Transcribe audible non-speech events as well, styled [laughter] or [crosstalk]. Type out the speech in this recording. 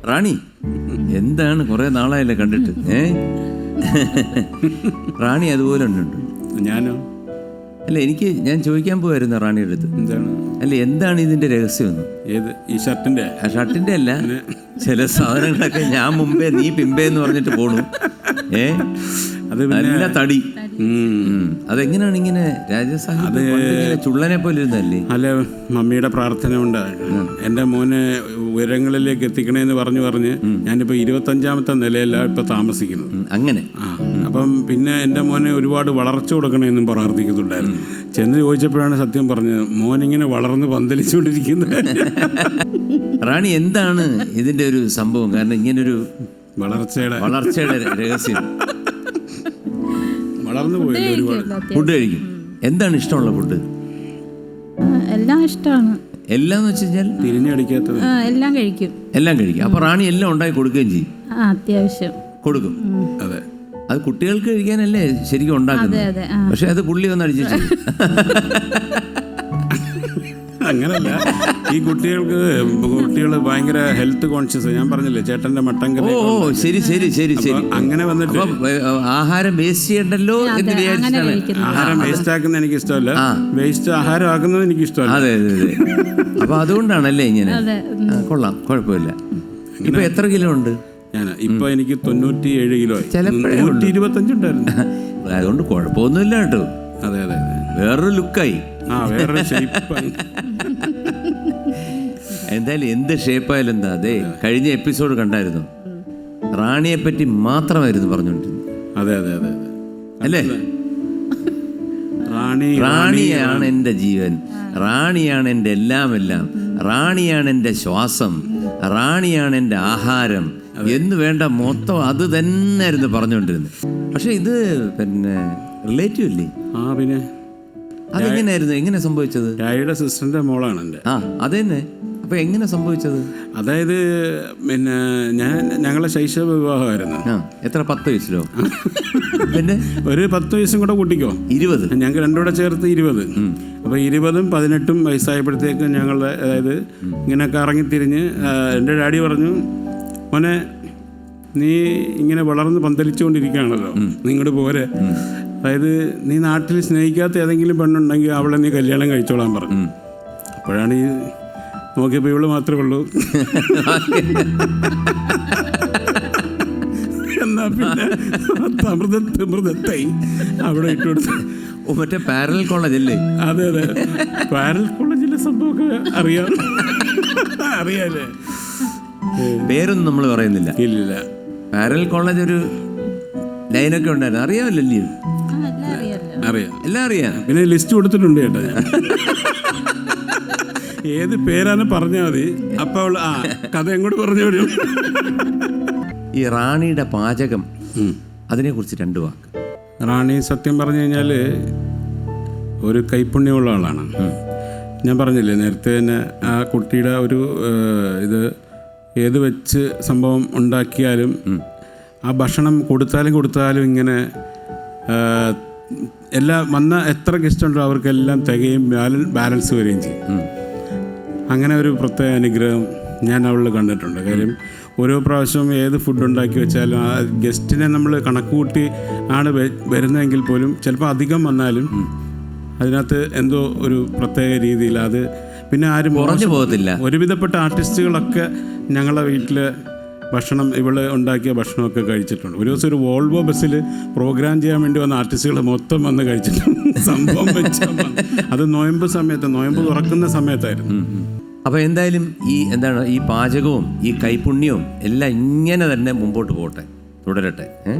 റാണി എന്താണ് കുറെ നാളായില്ല കണ്ടിട്ട് ഏ? റാണി അതുപോലെ ഉണ്ട് ഞാനോ? അല്ല എനിക്ക് ഞാൻ ചോദിക്കാൻ പോവായിരുന്നു റാണിയുടെ അടുത്ത്. എന്താണ്? അല്ല എന്താണ് ഇതിന്റെ രഹസ്യം ഏത്? ഈ ഷർട്ടിന്റെ? ആ ഷർട്ടിന്റെ അല്ല. ചില സാധനങ്ങളൊക്കെ ഞാൻ മുമ്പേ നീ പിമ്പേ എന്ന് പറഞ്ഞിട്ട് പോണു. ഏ? അത് നല്ല തടി. അതെങ്ങനെയാണ് ഇങ്ങനെ രാജസാഹിബ് ചുള്ളനെ പോലെ ഇരുന്നല്ലേ അല്ല മമ്മിയുടെ പ്രാർത്ഥന കൊണ്ട്. എന്റെ മോനെ ഉയരങ്ങളിലേക്ക് എത്തിക്കണേന്ന് പറഞ്ഞു പറഞ്ഞ് ഞാനിപ്പോൾ ഇരുപത്തഞ്ചാമത്തെ നിലയിലാണ് ഇപ്പം താമസിക്കുന്നത്. അങ്ങനെ. ആ അപ്പം പിന്നെ എന്റെ മോനെ ഒരുപാട് വളർച്ച കൊടുക്കണമെന്നും പ്രാർത്ഥിക്കുന്നുണ്ടായിരുന്നു. ചെന്ന് ചോദിച്ചപ്പോഴാണ് സത്യം പറഞ്ഞത് മോൻ ഇങ്ങനെ വളർന്ന് പന്തലിച്ചുകൊണ്ടിരിക്കുന്നത്. റാണി എന്താണ് ഇതിന്റെ ഒരു സംഭവം? കാരണം ഇങ്ങനൊരു വളർച്ചയുടെ വളർച്ചയുടെ രഹസ്യം. വളർന്നു പോയില്ല ഒരുപാട്. ഫുഡ് കഴിക്കും. എന്താണ് ഇഷ്ടമുള്ള ഫുഡ്? എല്ലാം ഇഷ്ടമാണ്. എല്ലാം എന്ന് വെച്ചാൽ തിരിഞ്ഞടിക്കാത്തത് ആ, എല്ലാം കഴിക്കും. എല്ലാം കഴിക്കും. അപ്പൊ റാണി എല്ലാം ഉണ്ടാക്കി കൊടുക്കുകയും ചെയ്യും. ആ അത്യാവശ്യം. കൊടുക്കും. അതെ. അത് കുട്ടികൾക്ക് കഴിക്കാനല്ലേ ശരിക്കും ഉണ്ടാക്കുന്നത്? അതെ അതെ ആ. പക്ഷെ അത് പുള്ളി വന്ന് അടിച്ചു [laughs] അങ്ങനല്ല ഈ കുട്ടികൾക്ക് കുട്ടികൾ ഭയങ്കര ഹെൽത്ത് കോൺഷ്യസ് ഞാൻ പറഞ്ഞില്ലേ ചേട്ടന്റെ മട്ടൻ ഓ ശരി ശരി ശരി ശരി. അങ്ങനെ വന്നിട്ട് ആഹാരം വേസ്റ്റ് ചെയ്യണ്ടല്ലോ എന്ന് വിചാരിച്ചിട്ടാണ്. ആഹാരം വേസ്റ്റ് ആക്കുന്ന എനിക്ക് ഇഷ്ടമല്ല വേസ്റ്റ് ആഹാരം ആക്കുന്നത് എനിക്ക് ഇഷ്ടമല്ല അതെ അതെ അതെ. അപ്പൊ അതുകൊണ്ടാണല്ലേ ഇങ്ങനെ? അതെ കൊള്ളാം കുഴപ്പമില്ല. ഇപ്പൊ എത്ര കിലോ ഉണ്ട്? ഞാൻ ഇപ്പൊ എനിക്ക് തൊണ്ണൂറ്റി ഏഴ് കിലോ നൂറ്റി ഇരുപത്തഞ്ചുണ്ടായിരുന്നു [laughs] അതുകൊണ്ട് കുഴപ്പമൊന്നുമില്ല കേട്ടോ. അതെ അതെ അതെ. വേറൊരു ലുക്കായി ആ വേറെ എന്തായാലും എന്ത് ഷേപ്പായാലും എന്താ അതെ കഴിഞ്ഞ എപ്പിസോഡ് കണ്ടായിരുന്നു. റാണിയെ പറ്റി മാത്രമായിരുന്നു പറഞ്ഞുകൊണ്ടിരുന്നത്. അതെ അതെ അതെ അല്ലേ? റാണി റാണിയാണ് എന്റെ ജീവൻ. റാണിയാണ് എന്റെ എല്ലാം എല്ലാം റാണിയാണ് എന്റെ ശ്വാസം. റാണിയാണ് എന്റെ ആഹാരം. എന്ന് വേണ്ട മൊത്തം അത് തന്നെ ആയിരുന്നു പറഞ്ഞുകൊണ്ടിരുന്നത്. പക്ഷെ ഇത് പിന്നെ റിലേറ്റീവ് അല്ലേ ആ പിന്നെ? അതെങ്ങനെയായിരുന്നു? എങ്ങനെ സംഭവിച്ചത്? രായയുടെ സിസ്റ്ററിന്റെ മോളാണ് എന്റെ. ആ അതന്നെ. അപ്പൊ എങ്ങനെ സംഭവിച്ചത്? അതായത് പിന്നെ ഞാൻ ഞങ്ങളെ ശൈശവ വിവാഹമായിരുന്നു. ആ എത്ര? പത്ത് വയസ്സിലോ? പിന്നെ? ഒരു പത്ത് വയസ്സും കൂടെ കൂട്ടിക്കോ. ഇരുപത്. ഞങ്ങൾക്ക് രണ്ടുകൂടെ ചേർത്ത് ഇരുപത്. അപ്പോൾ ഇരുപതും പതിനെട്ടും വയസ്സായപ്പോഴത്തേക്ക് ഞങ്ങളുടെ അതായത് ഇങ്ങനെ കറങ്ങിത്തിരിഞ്ഞ് എന്റെ ഡാഡി പറഞ്ഞു മോനെ നീ ഇങ്ങനെ വളർന്ന് പന്തലിച്ചുകൊണ്ടിരിക്കുകയാണല്ലോ. നിങ്ങളുടെ പോരെ. അതായത് നീ നാട്ടിൽ സ്നേഹിക്കാത്ത ഏതെങ്കിലും പെണ്ണുണ്ടെങ്കിൽ അവളെ നീ കല്യാണം കഴിച്ചോളാൻ പറഞ്ഞു. അപ്പോഴാണ് ഈ നോക്കിയപ്പോൾ ഇവൾ മാത്രമേ ഉള്ളൂ. എന്നാ പിന്നെ മൃതത്തെ മൃതത്തായി അവിടെ ഇട്ടുകൊടുത്ത് കൊടുത്തു. മറ്റേ പാരൽ കോളേജ് അല്ലേ? അതെ അതെ. പാരൽ കോളേജിലെ സംഭവമൊക്കെ അറിയാം. അറിയാല്ലേ? പേരൊന്നും നമ്മൾ പറയുന്നില്ല. ഇല്ലില്ല പാരൽ കോളേജ് ഒരു ലൈനൊക്കെ ഉണ്ടായിരുന്നു. അറിയാമല്ലോ അറിയാം. എല്ലാം അറിയാം. പിന്നെ ലിസ്റ്റ് കൊടുത്തിട്ടുണ്ട് കേട്ടോ ഞാൻ. [laughs] ഏത് പേരാണ് പറഞ്ഞാൽ മതി. അപ്പൊ അവൾ ആ കഥ എങ്ങോട്ട് പറഞ്ഞു വരും ഈ റാണിയുടെ പാചകം അതിനെ കുറിച്ച് രണ്ട് വാക്ക്. റാണി സത്യം പറഞ്ഞു കഴിഞ്ഞാൽ ഒരു കൈപ്പുണ്യമുള്ള ആളാണ്. ഞാൻ പറഞ്ഞില്ലേ നേരത്തെ തന്നെ ആ കുട്ടിയുടെ ഒരു ഇത് ഏത് വെച്ച് സംഭവം ഉണ്ടാക്കിയാലും ആ ഭക്ഷണം കൊടുത്താലും കൊടുത്താലും ഇങ്ങനെ എല്ലാ വന്ന എത്ര ഗസ്റ്റ് ഉണ്ടോ അവർക്കെല്ലാം തികയും ബാലൻസ് വരികയും ചെയ്യും. അങ്ങനെ ഒരു പ്രത്യേക അനുഗ്രഹം ഞാൻ അവളിൽ കണ്ടിട്ടുണ്ട്. കാര്യം ഓരോ പ്രാവശ്യവും ഏത് ഫുഡ് ഉണ്ടാക്കി വെച്ചാലും ആ ഗസ്റ്റിനെ നമ്മൾ കണക്ക് കൂട്ടി ആണ് വരുന്നതെങ്കിൽ പോലും ചിലപ്പോൾ അധികം വന്നാലും അതിനകത്ത് എന്തോ ഒരു പ്രത്യേക രീതിയിൽ അത് പിന്നെ ആരും കുറഞ്ഞു പോകത്തില്ല. ഒരുവിധപ്പെട്ട ആർട്ടിസ്റ്റുകളൊക്കെ ഞങ്ങളുടെ വീട്ടിൽ ഭക്ഷണം ഇവൾ ഉണ്ടാക്കിയ ഭക്ഷണമൊക്കെ കഴിച്ചിട്ടുണ്ട്. ഒരു ദിവസം ഒരു വോൾവോ ബസ്സിൽ പ്രോഗ്രാം ചെയ്യാൻ വേണ്ടി വന്ന ആർട്ടിസ്റ്റുകൾ മൊത്തം വന്ന് കഴിച്ചിട്ടുണ്ട്. [laughs] സംഭവം അത് നോയമ്പ് സമയത്ത് നോയമ്പ് തുറക്കുന്ന സമയത്തായിരുന്നു. അപ്പോൾ എന്തായാലും ഈ എന്താണ് ഈ പാചകവും ഈ കൈപുണ്യവും എല്ലാം ഇങ്ങനെ തന്നെ മുമ്പോട്ട് പോകട്ടെ തുടരട്ടെ ഏ?